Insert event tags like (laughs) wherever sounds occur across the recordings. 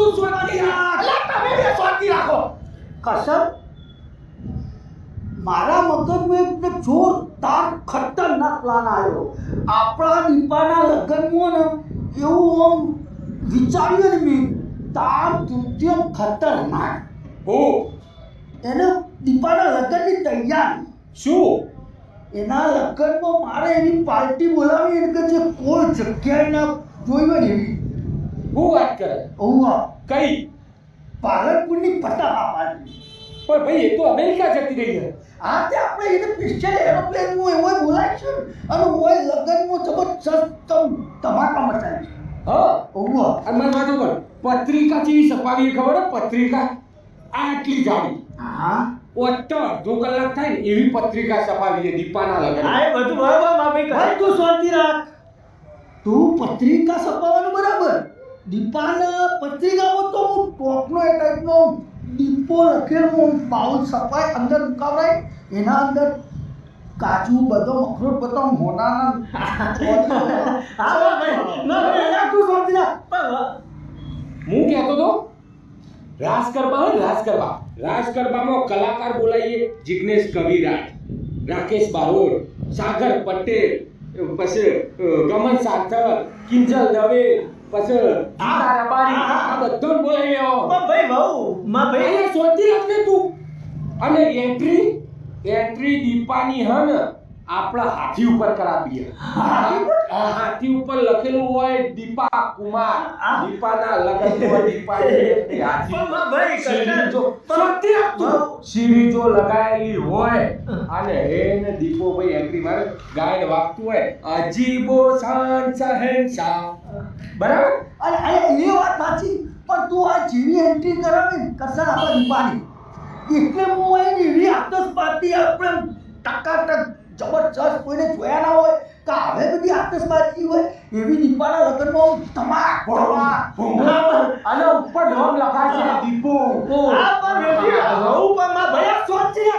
તું શાંતિ રાખ અલા તમે બે શાંતિ રાખો. મારા મગજમાં એક જોરદાર ખતરનાક પ્લાન આવ્યો. આપણા દીપાના લગ્નમાં ને એવું આમ વિચાર્યું ને મેં તાર તૃતીય ખતરનાક. હો. એને દીપાના લગ્નની તૈયારી. શું? એના લગ્નમાં મારે એની પાર્ટી બોલાવી એટલે કે જે કોઈ જગ્યાએ ના જોઈ હોય એવી. કરે. ઓવા કઈ? પાલનપુરની પતાકા પાર્ટી પણ ભાઈ એ તો અમેરિકા જતી રહી છે. આ તે આપણે એને સ્પેશિયલ એરોપ્લેનમાં એવો બોલાય ને? અને ઓય લગ્નમાં જબરજસ્ત તમ ધમાકા છે. હા? ઓવા અને મને વાંધો પણ પત્રિકા ચીવી સપાવી ખબર હે? પત્રિકા આટલી જાડી. હા. ઓટો અડધો કલાક થાય ને એવી પત્રિકા છપાવી છે દીપાના લગ્ન આ બધું બરાબર માફી ભાઈ ભાઈ તું શાંતિ રાખ. તું પત્રિકા બરાબર દીપાના પત્રિકાઓ તો હું ટોપનો એ ટાઈપનો દીપો લખેલો બાઉલ છપાય અંદર મુકાવરાય એના અંદર કાજુ બધો અખરોટ બધો મોના (laughs) હા કહેતો તો રાસ ગરબા હોય રાસ ગરબા રાસ ગરબામાં કલાકાર બોલાવીએ જિગ્નેશ કવિરાજ રાકેશ બારોડ સાગર પટેલ પછી ગમન સાર્થક કિંજલ દવે પછી ગીતા રબારી આ બધો લેવો. પણ ભાઈ બહુ માં ભાઈ તું. અને એન્ટ્રી એન્ટ્રી દીપાની હન આપણા હાથી ઉપર કરાવીએ. હાથી ઉપર લખેલું હોય દીપા કુમાર. દીપાના લગ્ન હાથી. ભાઈ સીડી જો. સીડી જો લગાયેલી હોય અને એને દીપો ભાઈ એન્ટ્રી મારે ગાયન વાગતું હોય. અજીબો શાન શા બરાબર? અને એ વાત સાચી. પણ તું આ જીવી એન્ટ્રી કરાવી કસર આપણે દીપાની એટલે હું એની એવી પાતી આપણે ટકાટક કોઈને જોયા ના હોય કે હવે બધી આતશબાજી હોય? એવી દીપાના લગ્નમાં ધમાક ધમાક અને ઉપર નામ લખાશે દીપો. આ પણ રહું પણ માં આ સોચી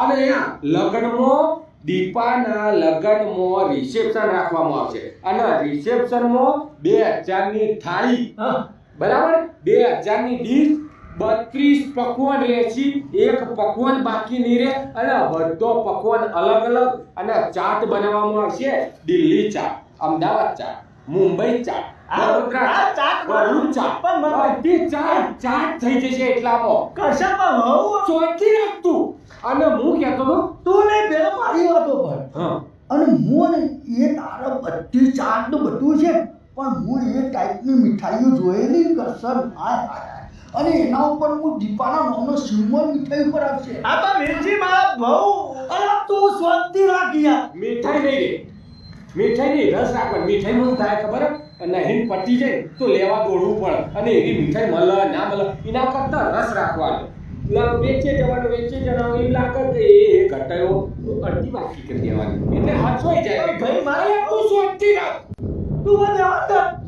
અને લગ્નમાં દીપાના લગ્નમાં રિસેપ્શન રાખવામાં આવશે. અને રિસેપ્શનમાં બે હજારની થાળી. બરાબર? બે હજારની ડીશ બત્રીસ પકવાન રહેશે એક પકવાન બાકી નહીં રહે અને બધો પકવાન અલગ અલગ અને ચાટ બનાવવામાં આવશે. દિલ્હી ચાટ અમદાવાદ ચાટ મુંબઈ ચાટ આ- આ અને હું કેતો હતો તું નહીં પેલો મારી વાતો પર. હા. અને હું એ તારા બધી બધું છે પણ હું એ ટાઈપની મીઠાઈઓ જોયેલી કસર હાય. અને એના ઉપર હું દીપાના નામનો સિમ્બોલ મીઠાઈ ઉપર આપશે આ તો વેચી માં બહુ અરે તું શાંતિ રાખ મીઠાઈ નહીં મીઠાઈ નહીં રસ રાખવા મીઠાઈ મન થાય ખબર? હે? અને હિન પટી જાય તો લેવા દોડવું પડે. અને એવી મીઠાઈ મળે ના મળે એના કરતા રસ રાખવાનો. વેચે જવાનું વેચે જવાનું એમ લાગે કે એ ઘટાયો તો અડધી બાકી કરી દેવાની એટલે હચવાઈ જાય. ભાઈ, મારે- તું શાંતિ રાખ. તું મને અંદર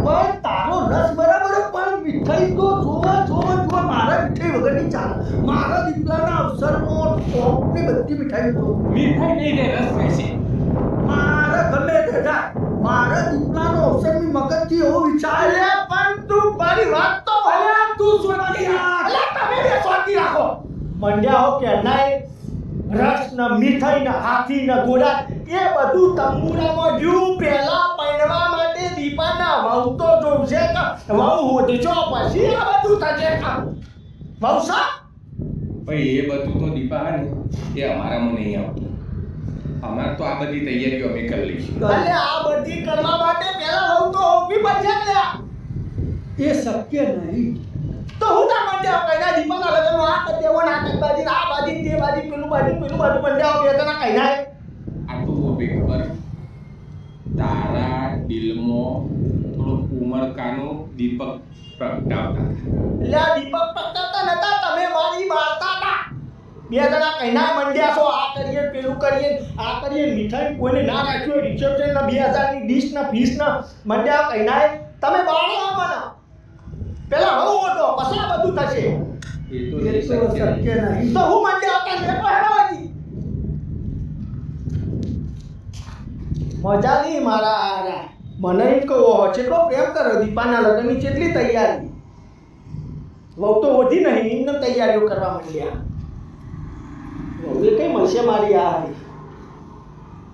પણ તારો રસ બરાબર પણ મીઠાઈ તો જોવા જોવા જોવા મારા મીઠાઈ વગરની ચાલે. મારા દીકરાના અવસરમાં ટોપની બધી મીઠાઈ જો મીઠાઈ નહીં રે રસ પૈસે મારા ગમે તે થાય મારા દીકરાનો અવસરની મગજથી એવો વિચાર અલ્યા પણ તું મારી વાત તો ભલે તું શાંતિ રાખ તમે બે શાંતિ રાખો. મંડ્યા હો કે નહીં રસ ને મીઠાઈ ને હાથી ને ઘોડા એ બધું તંબુરામાં જ્યું પહેલા પહેરવા દીપાના વહુ તો જોશે કે વહુ હોદજો પછી આ બધું થશે. કા વહુ સા? ભાઈ એ બધું તો દીપા ને એ અમારામાં નહીં આવતું. અમારે તો આ બધી તૈયારીઓ અમે કરી લઈશું. એટલે આ બધી કરવા માટે પહેલા વહુ તો હોવી પડશે ને લ્યા. એ શક્ય નહીં. તો હું તાર મંડ્યા કઈના દીપાના લગ્નમાં આ કરી દેવો ના આ કરી બાજી આ બાજી તે બાજી પેલું બાજી પેલું બાજુ બંધાવ બે તના કઈના. આ તો હોવી ખબર. તારા દિલમાં થોડું ઉમરકાનું દીપક પ્રગટાવતા. એટલે દીપક પ્રગટાવતા નતા તમે મારી મારતા હતા બે જણા કઈના મંડ્યા છો આ કરીએ પેલું કરીએ આ કરીએ મીઠાઈ કોઈને ના રાખ્યું રિસેપ્શન ના બે હજારની ડીશ ના ફીસ ના મંડ્યા કહીના તમે બાળો મને પેલા હું હતો પછી આ બધું થશે. એ તો શક્ય નહીં. શક્ય નહીં તો હું મંડ્યા હતા મેં પહેરવાજી મજા નહીં મારા આરા. મને એમ કહો કેટલો પ્રેમ કરો, દીપાના લગ્નની કેટલી તૈયારી. વહુ તો ઓછી નહીં, એમને તૈયારીઓ કરવા માંડ્યા. વહુએ કઈ મળશે મારી આ હારી?